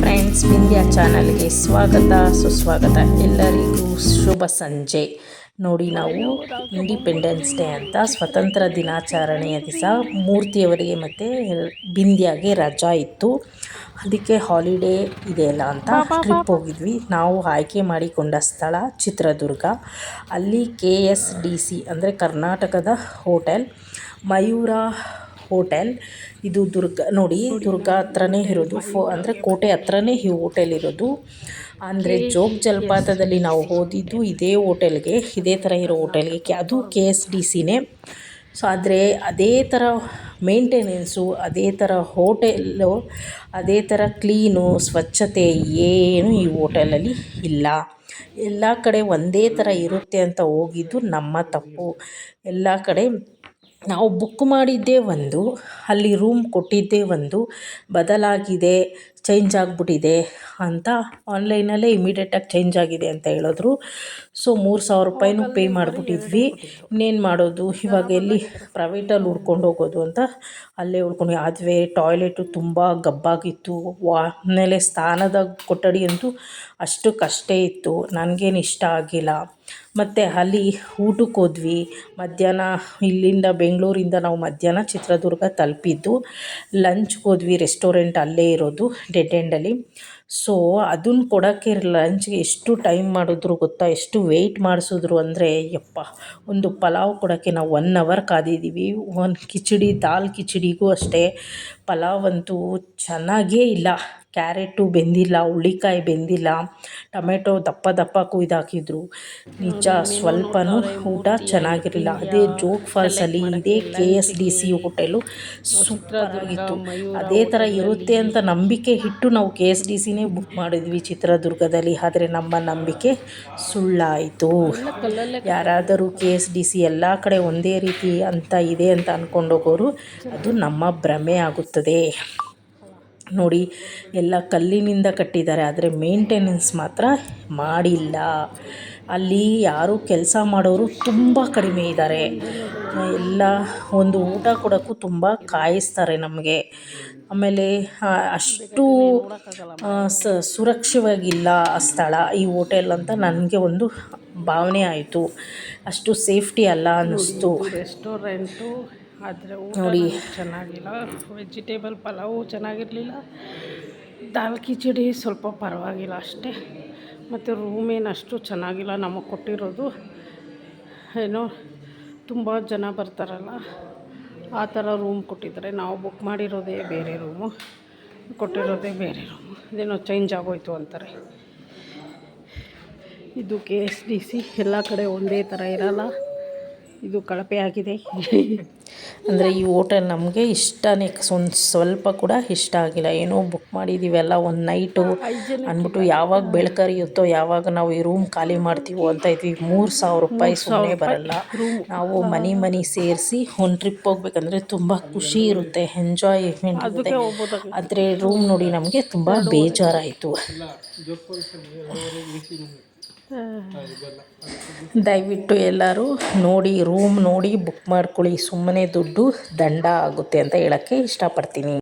Friends Bindya ಚಾನಲ್ಗೆ ಸ್ವಾಗತ. ಸುಸ್ವಾಗತ ಎಲ್ಲರಿಗೂ ಶುಭ ಸಂಜೆ. ನೋಡಿ ನಾವು ಇಂಡಿಪೆಂಡೆನ್ಸ್ ಡೇ ಅಂತ ಸ್ವತಂತ್ರ ದಿನಾಚರಣೆಯ ದಿವಸ ಮೂರ್ತಿಯವರಿಗೆ ಮತ್ತು ಬಿಂದ್ಯಾಗೆ ರಜಾ ಇತ್ತು. ಅದಕ್ಕೆ ಹಾಲಿಡೇ ಇದೆಯಲ್ಲ ಅಂತ ಟ್ರಿಪ್ ಹೋಗಿದ್ವಿ. ನಾವು ಆಯ್ಕೆ ಮಾಡಿಕೊಂಡ ಸ್ಥಳ ಚಿತ್ರದುರ್ಗ. ಅಲ್ಲಿ ಕೆ ಎಸ್ ಡಿ ಸಿ ಅಂದರೆ ಕರ್ನಾಟಕದ ಹೋಟೆಲ್. ಮಯೂರ ಹೋಟೆಲ್. ಇದು ದುರ್ಗ ನೋಡಿ ದುರ್ಗ ಹತ್ರನೇ ಇರೋದು. ಫೋ ಅಂದರೆ ಕೋಟೆ ಹತ್ರನೇ ಈ ಹೋಟೆಲ್ ಇರೋದು. ಅಂದರೆ ಜೋಗ ಜಲಪಾತದಲ್ಲಿ ನಾವು ಹೋದಿದ್ದು ಇದೇ ಹೋಟೆಲ್ಗೆ ಇದೇ ಥರ ಇರೋ ಹೋಟೆಲ್ಗೆ. ಕೆ ಅದು ಕೆ ಎಸ್ ಡಿ ಸಿನೇ. ಸೊ ಆದರೆ ಅದೇ ಥರ ಮೇಂಟೆನೆನ್ಸು ಅದೇ ಥರ ಹೋಟೆಲ್ಲು ಅದೇ ಥರ ಕ್ಲೀನು ಸ್ವಚ್ಛತೆ ಏನು ಈ ಹೋಟೆಲಲ್ಲಿ ಇಲ್ಲ. ಎಲ್ಲ ಕಡೆ ಒಂದೇ ಥರ ಇರುತ್ತೆ ಅಂತ ಹೋಗಿದ್ದು ನಮ್ಮ ತಪ್ಪು. ಎಲ್ಲ ಕಡೆ ನಾವು ಬುಕ್ ಮಾಡಿದ್ದೇ ಒಂದು ಅಲ್ಲಿ ರೂಮ್ ಕೊಟ್ಟಿದ್ದೇ ಒಂದು ಬದಲಾಗಿದೆ ಚೇಂಜ್ ಆಗಿಬಿಟ್ಟಿದೆ ಅಂತ ಆನ್ಲೈನಲ್ಲೇ ಇಮಿಡಿಯೇಟಾಗಿ ಚೇಂಜ್ ಆಗಿದೆ ಅಂತ ಹೇಳಿದ್ರು. ಸೊ ಮೂರು ಸಾವಿರ ರೂಪಾಯಿನೂ ಪೇ ಮಾಡಿಬಿಟ್ಟಿದ್ವಿ. ಇನ್ನೇನು ಮಾಡೋದು? ಇವಾಗ ಎಲ್ಲಿ ಪ್ರೈವೇಟಲ್ಲಿ ಹುಡ್ಕೊಂಡು ಹೋಗೋದು ಅಂತ ಅಲ್ಲೇ ಉಳ್ಕೊಂಡು ಅದುವೆ ಟಾಯ್ಲೆಟು ತುಂಬ ಗಬ್ಬಾಗಿತ್ತು. ವಾ ಆಮೇಲೆ ಸ್ಥಾನದ ಕೊಠಡಿ ಅಂತೂ ಅಷ್ಟಕ್ಕಷ್ಟೇ ಇತ್ತು. ನನಗೇನು ಇಷ್ಟ ಆಗಿಲ್ಲ. ಮತ್ತು ಅಲ್ಲಿ ಊಟಕ್ಕೆ ಹೋದ್ವಿ. ಮಧ್ಯಾಹ್ನ ಇಲ್ಲಿಂದ ಬೆಂಗಳೂರಿಂದ ನಾವು ಮಧ್ಯಾಹ್ನ ಚಿತ್ರದುರ್ಗ ತಲುಪಿದ್ದು. ಲಂಚ್ಗೆ ಹೋದ್ವಿ ರೆಸ್ಟೋರೆಂಟ್ ಅಲ್ಲೇ ಇರೋದು. ಡೆಡ್ ಸೊ ಅದನ್ನು ಕೊಡೋಕ್ಕೆ ಲಂಚ್ಗೆ ಎಷ್ಟು ಟೈಮ್ ಮಾಡಿದ್ರು ಗೊತ್ತಾ? ಎಷ್ಟು ವೆಯ್ಟ್ ಮಾಡಿಸಿದ್ರು ಅಂದರೆ, ಯಪ್ಪ, ಒಂದು ಪಲಾವ್ ಕೊಡೋಕ್ಕೆ ನಾವು ಒನ್ ಅವರ್ ಕಾದಿದ್ದೀವಿ ಒಂದು ಕಿಚಡಿ, ದಾಲ್ ಕಿಚಡಿಗೂ ಅಷ್ಟೇ. ಪಲಾವ್ ಅಂತೂ ಚೆನ್ನಾಗೇ ಇಲ್ಲ. ಕ್ಯಾರೆಟು ಬೆಂದಿಲ್ಲ ಹುಳಿಕಾಯಿ ಬೆಂದಿಲ್ಲ, ಟೊಮೆಟೊ ದಪ್ಪ ದಪ್ಪ ಕುಯ್ದಾಕಿದ್ರು. ನಿಜ, ಸ್ವಲ್ಪನೂ ಊಟ ಚೆನ್ನಾಗಿರಲಿಲ್ಲ. ಅದೇ ಜೋಗ್ ಫಾಲ್ಸಲ್ಲಿ ಇದೇ K S D C hotel ಸೂಪರಾಗಿತ್ತು. ಅದೇ ಥರ ಇರುತ್ತೆ ಅಂತ ನಂಬಿಕೆ ಇಟ್ಟು ನಾವು ಕೆ ಎಸ್ ಡಿ ಸಿನೇ ಬುಕ್ ಮಾಡಿದ್ವಿ ಚಿತ್ರದುರ್ಗದಲ್ಲಿ. ಆದರೆ ನಮ್ಮ ನಂಬಿಕೆ ಸುಳ್ಳಾಯಿತು. ಯಾರಾದರೂ ಕೆ ಎಸ್ ಡಿ ಸಿ ಎಲ್ಲ ಕಡೆ ಒಂದೇ ರೀತಿ ಅಂತ ಇದೆ ಅಂತ ಅಂದ್ಕೊಂಡೋಗೋರು ಅದು ನಮ್ಮ ಭ್ರಮೆ ಆಗುತ್ತದೆ. ನೋಡಿ, ಎಲ್ಲ ಕಲ್ಲಿನಿಂದ ಕಟ್ಟಿದ್ದಾರೆ. ಆದರೆ ಮೇಂಟೆನೆನ್ಸ್ ಮಾತ್ರ ಮಾಡಿಲ್ಲ. ಅಲ್ಲಿ ಯಾರು ಕೆಲಸ ಮಾಡೋರು ತುಂಬ ಕಡಿಮೆ ಇದ್ದಾರೆ ಎಲ್ಲ ಒಂದು ಊಟ ಕೊಡೋಕ್ಕೂ ತುಂಬ ಕಾಯಿಸ್ತಾರೆ ನಮಗೆ. ಆಮೇಲೆ ಅಷ್ಟು ಸುರಕ್ಷವಾಗಿಲ್ಲ ಆ ಸ್ಥಳ, ಈ ಹೋಟೆಲ್ ಅಂತ ನನಗೆ ಒಂದು ಭಾವನೆ ಆಯಿತು. ಅಷ್ಟು ಸೇಫ್ಟಿ ಅಲ್ಲ ಅನ್ನಿಸ್ತು ರೆಸ್ಟೋರೆಂಟು ಆದರೆ ನೋಡಿ. ಚೆನ್ನಾಗಿಲ್ಲ. ವೆಜಿಟೇಬಲ್ ಪಲಾವು ಚೆನ್ನಾಗಿರಲಿಲ್ಲ. ದಾಲ್ ಕಿಚಡಿ ಸ್ವಲ್ಪ ಪರವಾಗಿಲ್ಲ ಅಷ್ಟೇ. ಮತ್ತು ರೂಮ್ ಏನಷ್ಟು ಅಷ್ಟು ಚೆನ್ನಾಗಿಲ್ಲ ನಮಗೆ ಕೊಟ್ಟಿರೋದು. ಏನೋ ತುಂಬ ಜನ ಬರ್ತಾರಲ್ಲ ಆ ಥರ ರೂಮ್ ಕೊಟ್ಟಿದ್ದಾರೆ ನಾವು ಬುಕ್ ಮಾಡಿರೋದೇ ಬೇರೆ ರೂಮು ಕೊಟ್ಟಿರೋದೇ ಬೇರೆ ರೂಮು ಅದೇನೋ ಚೇಂಜ್ ಆಗೋಯ್ತು ಅಂತಾರೆ. ಇದು ಕೆ ಎಸ್ ಡಿ ಸಿ ಎಲ್ಲ ಕಡೆ ಒಂದೇ ಥರ ಇರಲ್ಲ. ಇದು ಕಳಪೆ ಆಗಿದೆ. ಅಂದರೆ ಈ ಹೋಟೆಲ್ ನಮಗೆ ಇಷ್ಟನೇ ಒಂದು ಸ್ವಲ್ಪ ಕೂಡ ಇಷ್ಟ ಆಗಿಲ್ಲ. ಏನೋ ಬುಕ್ ಮಾಡಿದ್ದೀವಲ್ಲ ಒಂದು ನೈಟು ಅಂದ್ಬಿಟ್ಟು ಯಾವಾಗ ಬೆಳಕರಿಯುತ್ತೋ ಯಾವಾಗ ನಾವು ಈ ರೂಮ್ ಖಾಲಿ ಮಾಡ್ತೀವೋ ಅಂತ ಇದ್ವಿ. ಮೂರು ಸಾವಿರ ರೂಪಾಯಿ ಸುಮ್ಮನೆ ಬರಲ್ಲ. ನಾವು ಮನೆ ಮನೆ ಸೇರಿಸಿ ಒಂದು ಟ್ರಿಪ್ ಹೋಗ್ಬೇಕಂದ್ರೆ ತುಂಬ ಖುಷಿ ಇರುತ್ತೆ ಎಂಜಾಯ್ಮೆಂಟ್ ಇರುತ್ತೆ. ಆದರೆ ರೂಮ್ ನೋಡಿ ನಮಗೆ ತುಂಬ ಬೇಜಾರಾಯಿತು. ದಯವಿಟ್ಟು ಎಲ್ಲರೂ ನೋಡಿ ರೂಮ್ ನೋಡಿ ಬುಕ್ ಮಾಡ್ಕೊಳ್ಳಿ. ಸುಮ್ಮನೆ ದುಡ್ಡು ದಂಡ ಆಗುತ್ತೆ ಅಂತ ಹೇಳೋಕ್ಕೆ ಇಷ್ಟಪಡ್ತೀನಿ.